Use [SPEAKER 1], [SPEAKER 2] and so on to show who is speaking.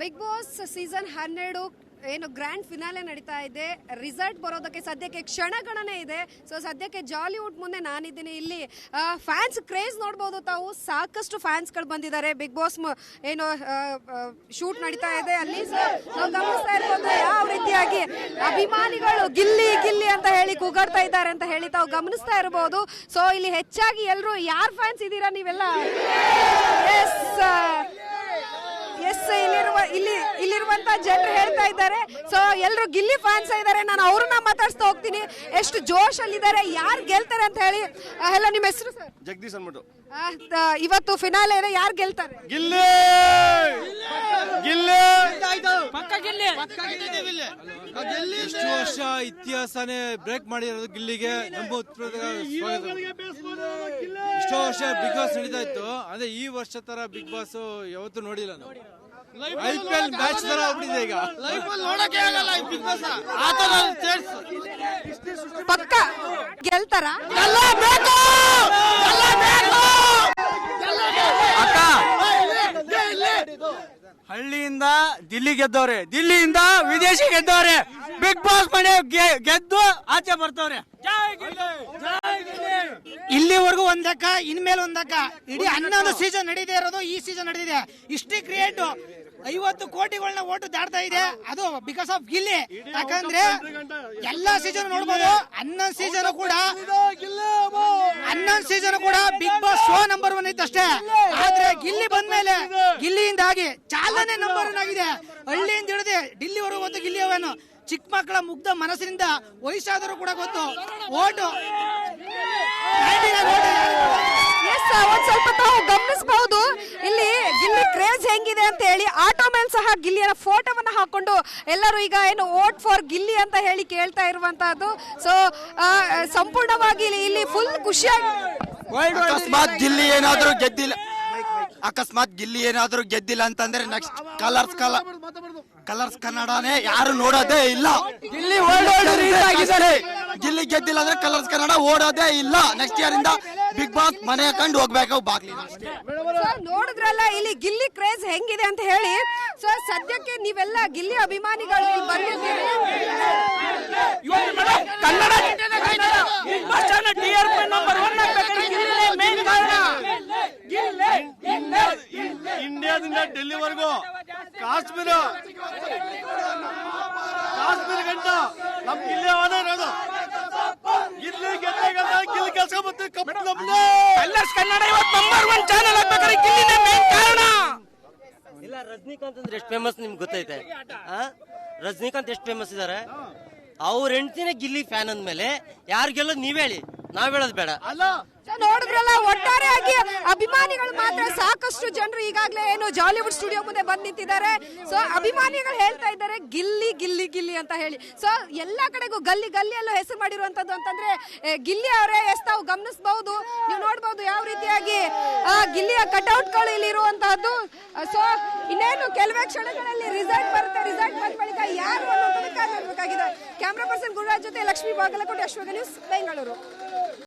[SPEAKER 1] Big boss season ಹನ್ನೆರಡು ಏನು grand finale ನಡೀತಾ ಇದೆ. ರಿಸಲ್ಟ್ ಬರೋದಕ್ಕೆ ಸದ್ಯಕ್ಕೆ ಕ್ಷಣಗಣನೆ ಇದೆ. ಸೊ ಸದ್ಯಕ್ಕೆ ಜಾಲಿವುಡ್ ಮುಂದೆ ನಾನಿದ್ದೀನಿ. ಇಲ್ಲಿ ಫ್ಯಾನ್ಸ್ ಕ್ರೇಜ್ ನೋಡ್ಬೋದು ತಾವು. ಸಾಕಷ್ಟು ಫ್ಯಾನ್ಸ್ಗಳು ಬಂದಿದ್ದಾರೆ. ಬಿಗ್ ಬಾಸ್ ಏನು ಶೂಟ್ ನಡೀತಾ ಇದೆ. ಅಲ್ಲಿ ಗಮನಿಸ್ತಾ ಇರ್ಬೋದು ಯಾವ ರೀತಿಯಾಗಿ ಅಭಿಮಾನಿಗಳು ಗಿಲ್ಲಿ ಗಿಲ್ಲಿ ಅಂತ ಹೇಳಿ ಕೂಗಾಡ್ತಾ ಇದ್ದಾರೆ ಅಂತ ಹೇಳಿ ತಾವು ಗಮನಿಸ್ತಾ ಇರ್ಬೋದು. ಸೊ ಇಲ್ಲಿ ಹೆಚ್ಚಾಗಿ ಎಲ್ಲರೂ ಯಾರು ಫ್ಯಾನ್ಸ್ ಇದ್ದೀರಾ ನೀವೆಲ್ಲ ಎಸ್ ಎಸ್ ಇಲ್ಲಿರುವ ಇಲ್ಲಿ ಇಲ್ಲಿರುವಂತ ಜನರು ಹೇಳ್ತಾ ಇದ್ದಾರೆ. ಸೊ ಎಲ್ಲರೂ ಗಿಲ್ಲಿ ಫ್ಯಾನ್ಸ್ ಇದ್ದಾರೆ ನಾನು ಅವ್ರನ್ನ ಮಾತಾಡ್ಸ್ತಾ ಹೋಗ್ತೀನಿ. ಎಷ್ಟು ಜೋಶ್ ಅಲ್ಲಿದ್ದಾರೆ ಯಾರು ಗೆಲ್ತಾರೆ ಅಂತ ಹೇಳಿ. ಎಲ್ಲ ನಿಮ್ಮ ಹೆಸರು ಸರ್
[SPEAKER 2] ಜಗದೀಶ್ ಅನ್ಬಿಟ್ಟು
[SPEAKER 1] ಇವತ್ತು ಫಿನಾಲೆ ಇದೆ. ಯಾರು ಗೆಲ್ತಾರೆ?
[SPEAKER 2] ಗಿಲ್ಲಿ! ಗಿಲ್ಲಿ!
[SPEAKER 3] ಎಷ್ಟು ವರ್ಷ ಇತಿಹಾಸನೇ ಬ್ರೇಕ್ ಮಾಡಿರೋದು ಗಿಲ್ಲಿಗೆ? ನಮ್ಮ ಇಷ್ಟೋ ವರ್ಷ ಬಿಗ್ ಬಾಸ್ ನಡೀತಾ ಇತ್ತು. ಅದೇ ಈ ವರ್ಷ ತರ ಬಿಗ್ ಬಾಸ್ ಯಾವತ್ತೂ ನೋಡಿಲ್ಲ ನಾವು. ಐ ಪಿ ಎಲ್ ಮ್ಯಾಚ್ ತರ ಆಗ್ಬಿಟ್ಟಿದೆ ಈಗ.
[SPEAKER 1] ಪಕ್ಕ ಗೆಲ್ತಾರ?
[SPEAKER 4] ಹಳ್ಳಿಯಿಂದ ದಿಲ್ಲಿ ಗೆದ್ದವ್ರೆ. ದಿಲ್ಲಿಯಿಂದ ವಿದೇಶಿ ಗೆದ್ದವ್ರೆ. ಬಿಗ್ ಬಾಸ್ ಮನೆ ಗೆ- ಗೆದ್ದು ಆಚೆ ಬರ್ತವ್ರೆ. ಇಲ್ಲಿವರೆಗೂ ಒಂದಕ್ಕ ಇನ್ಮೇಲೆ ಒಂದಕ್ಕ ಇಡೀ ಹನ್ನೊಂದು ಸೀಸನ್ ನಡೀದೇ ಇರೋದು ಈ ಸೀಸನ್ ನಡೆದಿದೆ ಇಷ್ಟೇ ಕ್ರಿಯೇಟ್ ಐವತ್ತು ಕೋಟಿಗಳನ್ನ ಓಟು ದಾಡ್ತಾ ಇದೆ. ಅದು ಬಿಕಾಸ್ ಆಫ್ ಗಿಲ್ಲಿ. ಯಾಕಂದ್ರೆ ಎಲ್ಲಾ ಸೀಸನ್ ನೋಡ್ಬೋದು. ಹನ್ನೊಂದು ಸೀಸನ್ ಕೂಡ ಹನ್ನೊಂದು ಸೀಸನ್ ಕೂಡ Bigg Boss show number one ಇತ್ತಷ್ಟೇ. ಆದ್ರೆ ಗಿಲ್ಲಿ ಬಂದ್ಮೇಲೆ ಗಿಲ್ಲಿಯಿಂದಾಗಿ ಚಾಲನೆ ನಂಬರ್ ಒನ್ ಆಗಿದೆ. ಹಳ್ಳಿಯಿಂದ ಹಿಡಿದು ಡಿಲ್ಲಿವರೆಗೂ ಗೊತ್ತು ಗಿಲ್ಲಿ ಅವನು. ಚಿಕ್ಕ ಮಕ್ಕಳ ಮುಗ್ಧ ಮನಸ್ಸಿನಿಂದ ವಯಸ್ಸಾದರೂ ಕೂಡ ಗೊತ್ತು. ಓಟು. 99 ಓಟು
[SPEAKER 1] ಎಸ್ ಒಂದ್ ಸ್ವಲ್ಪ ತಾವು ಗಮನಿಸಬಹುದು ಹೆಂಗಿದೆ ಅಂತ ಹೇಳಿ ಆಟೋ ಮೇಲೆ ಸಹ ಗಿಲ್ಲಿಯ ಫೋಟೋವನ್ನ ಹಾಕೊಂಡು ಎಲ್ಲರೂ ಈಗ ಏನು ವೋಟ್ ಫಾರ್ ಗಿಲ್ಲಿ ಅಂತ ಹೇಳಿ ಕೇಳ್ತಾ ಇರುವಂತಹದ್ದು. ಸೊ ಸಂಪೂರ್ಣವಾಗಿ ಇಲ್ಲಿ- ಇಲ್ಲಿ ಫುಲ್ ಖುಷಿಯಾಗಿ
[SPEAKER 5] ಅಕಸ್ಮಾತ್ ಗಿಲ್ಲಿ ಏನಾದ್ರೂ ಗೆದ್ದಿಲ್ಲ ಅಕಸ್ಮಾತ್ ಗಿಲ್ಲಿ ಏನಾದರೂ ಗೆದ್ದಿಲ್ಲ ಅಂತಂದ್ರೆ ನೆಕ್ಸ್ಟ್ ಕಲರ್ಸ್ ಕಲ ಕಲರ್ಸ್ ಕನ್ನಡನೇ ಯಾರು ನೋಡೋದೇ ಇಲ್ಲ. ಗಿಲ್ಲಿ ಆಗಿದ್ದಾರೆ ಗಿಲ್ಲಿ ಗೆದ್ದಿಲ್ಲ ಅಂದ್ರೆ ಕಲರ್ಸ್ ಕನ್ನಡ ಓಡೋದೇ ಇಲ್ಲ. ನೆಕ್ಸ್ಟ್ ಇಯರ್ ಇಂದ ಬಿಗ್ ಬಾಸ್ ಮನೆ ಕಂಡು ಹೋಗ್ಬೇಕು ಬಾಗ್ಲಿ
[SPEAKER 1] ನೋಡಿದ್ರಲ್ಲ ಇಲ್ಲಿ ಗಿಲ್ಲಿ ಕ್ರೇಜ್ ಹೆಂಗಿದೆ ಅಂತ ಹೇಳಿ. ಸೊ ಸದ್ಯಕ್ಕೆ ನೀವೆಲ್ಲ ಗಿಲ್ಲಿ ಅಭಿಮಾನಿಗಳು ಇಲ್ಲಿ ಬಂದಿದ್ದೀರಿ.
[SPEAKER 4] ಕನ್ನಡ
[SPEAKER 2] ಇಂಡಿಯಾದಿಂದ ಡೆಲ್ಲಿವರೆಗೂ ಕಾಶ್ಮೀರ. ಕಾಶ್ಮೀರ ಗಂಟ. ನಮ್ಗೆ ಇಲ್ಲೇ ಅವನೇ ಇರೋದು ಗಿಲ್ಲಿ ಗೆದ್ದೆ ಗೆದ್ದ ಗಿಲ್ಲಿ ಕೆಲಸ ಮತ್ತೆ ಕಪ್ ನಮ್ದೇ
[SPEAKER 4] ಕಲ್ಲರ್ಸ್ ಕನ್ನಡ ಇವತ್ತು ನಂಬರ್ ಒನ್ ಚಾನಲ್ ಆಗ್ಬೇಕಾದ್ರೆ ಗಿಲ್ಲಿನೇ ಮೇನ್ ಕಾರಣ
[SPEAKER 6] ಇಲ್ಲ, ರಜನಿಕಾಂತ್ ಅಂದ್ರೆ ಎಷ್ಟು ಫೇಮಸ್ ನಿಮ್ಗೆ ಗೊತ್ತೈತೆ? ರಜನಿಕಾಂತ್ ಎಷ್ಟು ಫೇಮಸ್ ಇದ್ದಾರೆ ಅವ್ರ ಹೆಂಡತಿನೇ ಗಿಲ್ಲಿ ಫ್ಯಾನ್ ಅಂದ್ಮೇಲೆ ಯಾರು ಗೆಲ್ಲೋದು ನೀವ್ ಹೇಳಿ. ನಾವ್ ಹೇಳೋದ್ ಬೇಡ.
[SPEAKER 1] ನೋಡಿದ್ರಲ್ಲ ನೋಡಿದ್ರಲ್ಲ ಒಟ್ಟಾರೆಯಾಗಿ ಅಭಿಮಾನಿಗಳು ಮಾತ್ರ ಸಾಕಷ್ಟು ಜನರು ಈಗಾಗಲೇ ಏನು ಜಾಲಿವುಡ್ ಸ್ಟುಡಿಯೋ ಮುಂದೆ ಬಂದ್ ನಿಂತಿದ್ದಾರೆ. ಸೊ ಅಭಿಮಾನಿಗಳು ಹೇಳ್ತಾ ಇದ್ದಾರೆ ಗಿಲ್ಲಿ ಗಿಲ್ಲಿ ಗಿಲ್ಲಿ ಅಂತ ಹೇಳಿ. ಸೊ ಎಲ್ಲಾ ಕಡೆಗೂ ಗಲ್ಲಿ ಗಲ್ಲಿಯಲ್ಲೂ ಹೆಸರು ಮಾಡಿರುವಂತದ್ದು ಅಂತಂದ್ರೆ ಗಿಲ್ಲಿ ಅವರೇ ಎಸ್ ತಾವು ಗಮನಿಸಬಹುದು ನೀವು ನೋಡಬಹುದು ಯಾವ ರೀತಿಯಾಗಿ ಆ, ಗಿಲ್ಲಿಯ ಕಟ್ಔಟ್ಗಳು ಇಲ್ಲಿ ಇರುವಂತಹದ್ದು. ಸೊ ಇನ್ನೇನು ಕೆಲವೇ ಕ್ಷಣಗಳಲ್ಲಿ ರಿಸಲ್ಟ್ ಬರುತ್ತೆ ರಿಸಲ್ಟ್ ಬಂದ ಬಳಿಕ ಯಾರು ಅನ್ನೋದನ್ನ ಕ್ಯಾಮ್ರಾ ಪರ್ಸನ್ ಗುರುರಾಜ್ ಜೊತೆ ಲಕ್ಷ್ಮೀ ಬಾಗಲಕೋಟೆ ಅಶ್ವಗ ನ್ಯೂಸ್ ಬೆಂಗಳೂರು